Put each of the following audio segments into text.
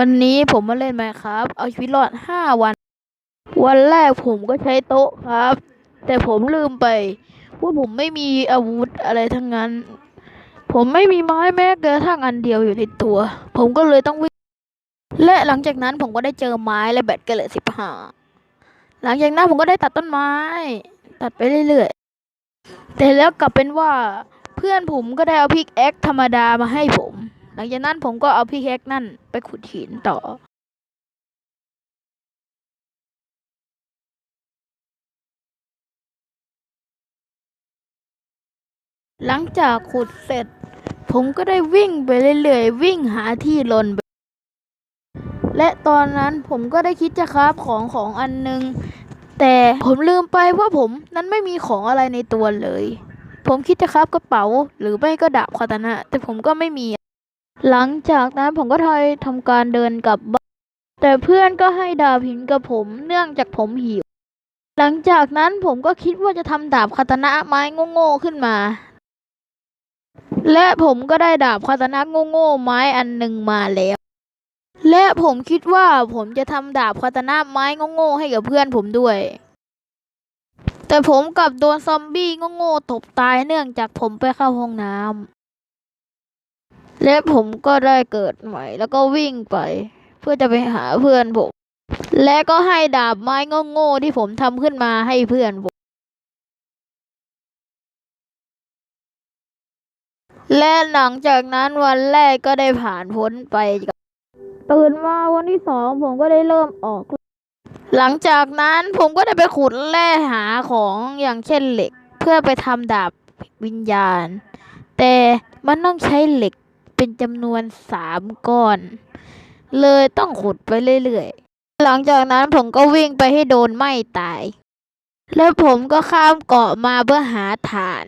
วันนี้ผมมาเล่นไหมครับ เอาชีวิตรอดห้าวัน วันแรกผมก็ใช้โต๊ะครับ แต่ผมลืมไปว่าผมไม่มีอาวุธอะไรทั้งนั้น ผมไม่มีไม้แม้กระทั่งอันเดียวอยู่ในตัว ผมก็เลยต้องวิ่ง และหลังจากนั้นผมก็ได้เจอไม้และแบตก็เหลยสิบห้าหลังจากนั้นผมก็ได้ตัดต้นไม้ ตัดไปเรื่อยๆ แต่แล้วกลับเป็นว่าเพื่อนผมก็ได้เอาพิกแอคธรรมดามาให้ผม หลังจากนั้นผมก็เอาพิกแอคนั่นไปขุดหินต่อหลังจากขุดเสร็จ ผมก็ได้วิ่งไปเรื่อยๆ วิ่งหาที่ลน และตอนนั้นผมก็ได้คิดจะคราฟของของอันหนึง แต่ผมลืมไปว่าผมนั้นไม่มีของอะไรในตัวเลย ผมคิดจะคราฟกระเป๋า หรือไม่ก็ดาบคาตานะ แต่ผมก็ไม่มี หลังจากนั้นผมก็ทอยทำการเดินกลับบ้านแต่เพื่อนก็ให้ดาบหินกับผมเนื่องจากผมหิว หลังจากนั้นผมก็คิดว่าจะทำดาบคาตานะไม้โง่ๆขึ้นมา และผมก็ได้ดาบคาตานะโง่ๆไม้อันหนึ่งมาแล้ว และผมคิดว่าผมจะทำดาบคาตานะไม้โง่ๆให้กับเพื่อนผมด้วย แต่ผมกลับโดนซอมบี้โง่ๆตบตายเนื่องจากผมไปเข้าห้องน้ำ และผมก็ได้เกิดใหม่ แล้วก็วิ่งไป เพื่อจะไปหาเพื่อนผม และก็ให้ดาบไม้โง่ๆที่ผมทำขึ้นมาให้เพื่อนผม และหลังจากนั้นวันแรกก็ได้ผ่านพ้นไปตื่นมาวันที่สองผมก็ได้เริ่มออก หลังจากนั้นผมก็ได้ไปขุดแร่หาของอย่างเช่นเหล็ก เพื่อไปทำดาบวิญญาณ แต่มันต้องใช้เหล็ก เป็นจำนวนสามก้อน เลยต้องขุดไปเรื่อยๆ หลังจากนั้นผมก็วิ่งไปให้โดนไหม้ตาย และผมก็ข้ามเกาะมาเพื่อหาถ่าน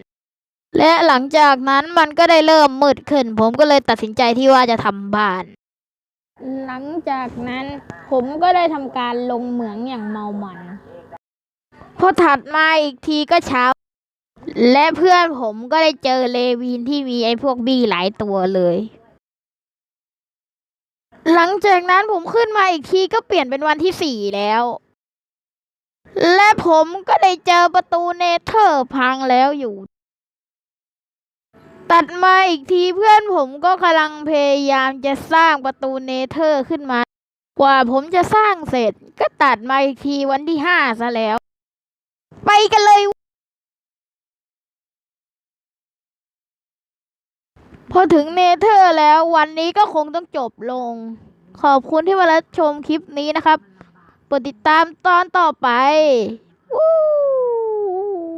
และหลังจากนั้นมันก็ได้เริ่มมืดขึ้น ผมก็เลยตัดสินใจที่ว่าจะทำบ้าน หลังจากนั้นผมก็ได้ทำการลงเหมืองอย่างเมามันพอถัดมาอีกทีก็เช้า และเพื่อนผมก็ได้เจอเลวินที่มีไอ้พวกบี้หลายตัวเลย หลังจากนั้นผมขึ้นมาอีกทีก็เปลี่ยนเป็นวันที่สี่แล้ว และผมก็ได้เจอประตูเนเธอร์พังแล้วอยู่ ตัดมาอีกทีเพื่อนผมก็กำลังพยายามจะสร้างประตูเนเธอร์ขึ้นมา กว่าผมจะสร้างเสร็จก็ตัดมาอีกทีวันที่ห้าซะแล้ว ไปกันเลย พอถึงเนเธอร์แล้ววันนี้ก็คงต้องจบลง ขอบคุณที่มารับชมคลิปนี้นะครับโปรดติดตามตอนต่อไป